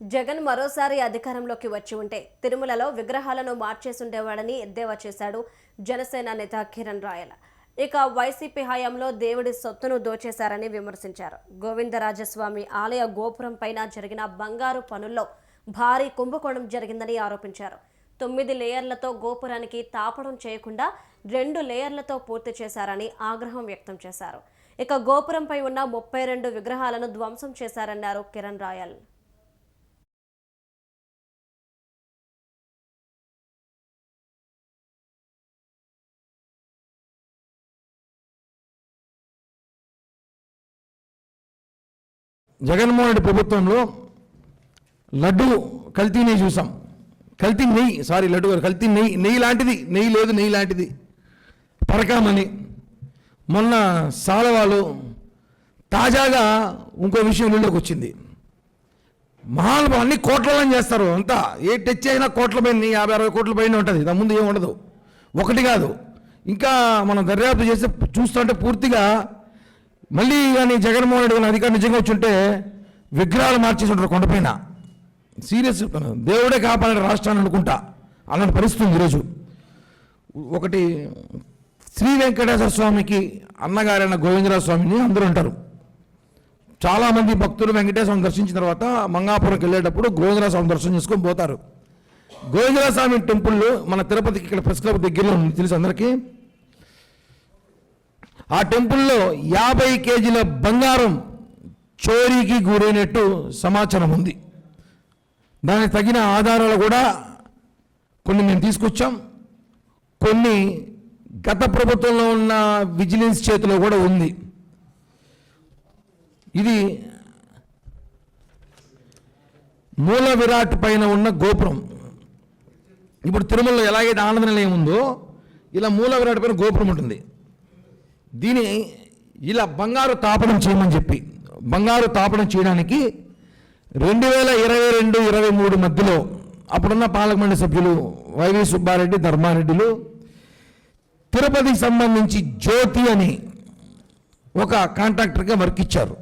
జగన్ మరోసారి అధికారంలోకి వచ్చి ఉంటే తిరుమలలో విగ్రహాలను మార్చేసుండేవాడని ఎద్దేవా చేశాడు జనసేన నేత కిరణ్ రాయల. ఇక వైసీపీ హయాంలో దేవుడి సొత్తును దోచేశారని విమర్శించారు. గోవిందరాజస్వామి ఆలయ గోపురం పైన జరిగిన బంగారు పనుల్లో భారీ కుంభకోణం జరిగిందని ఆరోపించారు. తొమ్మిది లేయర్లతో గోపురానికి తాపడం చేయకుండా రెండు లేయర్లతో పూర్తి చేశారని ఆగ్రహం వ్యక్తం చేశారు. ఇక గోపురంపై ఉన్న ముప్పై రెండు విగ్రహాలను ధ్వంసం చేశారన్నారు కిరణ్ రాయల్. జగన్మోహన్ రెడ్డి ప్రభుత్వంలో లడ్డు కల్తీ నెయ్యి చూసాం. కల్తీ నెయ్యి సారీ లడ్డు గారు కల్తీ నెయ్యి నెయ్యి లాంటిది నెయ్యి లేదు నెయ్యి లాంటిది. పరకామని మొన్న సాలవాలు తాజాగా ఇంకో విషయం వీళ్ళకి వచ్చింది. మహానుభావు అన్ని కోట్లలో చేస్తారు అంతా. ఏ టచ్ అయినా కోట్ల పైన యాభై అరవై కోట్ల పైన ఉంటుంది. దాని ముందు ఏమి ఉండదు. ఒకటి కాదు. ఇంకా మనం దర్యాప్తు చేస్తే చూస్తుంటే పూర్తిగా మళ్ళీ కానీ జగన్మోహన్ రెడ్డి గారిని అధికారం నిజంగా వచ్చి ఉంటే విగ్రహాలు మార్చేసి ఉంటారు కొండపైన. సీరియస్ దేవుడే కాపాడే రాష్ట్రాన్ని అనుకుంటా. అలాంటి పరిస్థితి ఉంది ఈరోజు. ఒకటి శ్రీ వెంకటేశ్వర స్వామికి అన్నగారైన గోవిందరాజ స్వామిని అందరూ ఉంటారు చాలామంది భక్తులు వెంకటేశ్వరం దర్శించిన తర్వాత మంగాపురంకి వెళ్ళేటప్పుడు గోవిందరాజ స్వామి దర్శనం చేసుకొని పోతారు. గోవిందరాజ స్వామి టెంపుల్ మన తిరుపతికి ఇక్కడ ప్రెస్ క్లబ్ దగ్గరలో ఉంది. తెలుసు అందరికీ? ఆ టెంపుల్లో యాభై కేజీల బంగారం చోరీకి గురైనట్టు సమాచారం ఉంది. దానికి తగిన ఆధారాలు కూడా కొన్ని మేము తీసుకొచ్చాం. కొన్ని గత ప్రభుత్వంలో ఉన్న విజిలెన్స్ చేతిలో కూడా ఉంది. ఇది మూల విరాట్ పైన ఉన్న గోపురం. ఇప్పుడు తిరుమలలో ఎలాగైతే ఆనంద నిలయం ఉందో ఇలా మూల విరాట్ పైన గోపురం ఉంటుంది. దీని ఇలా బంగారు తాపనం చేయమని చెప్పి బంగారు తాపనం చేయడానికి రెండు వేల ఇరవై రెండు ఇరవై మూడు మధ్యలో అప్పుడున్న పాలకమండలి సభ్యులు వైవి సుబ్బారెడ్డి ధర్మారెడ్డిలు తిరుపతికి సంబంధించి జ్యోతి అని ఒక కాంట్రాక్టర్గా వర్క్ ఇచ్చారు.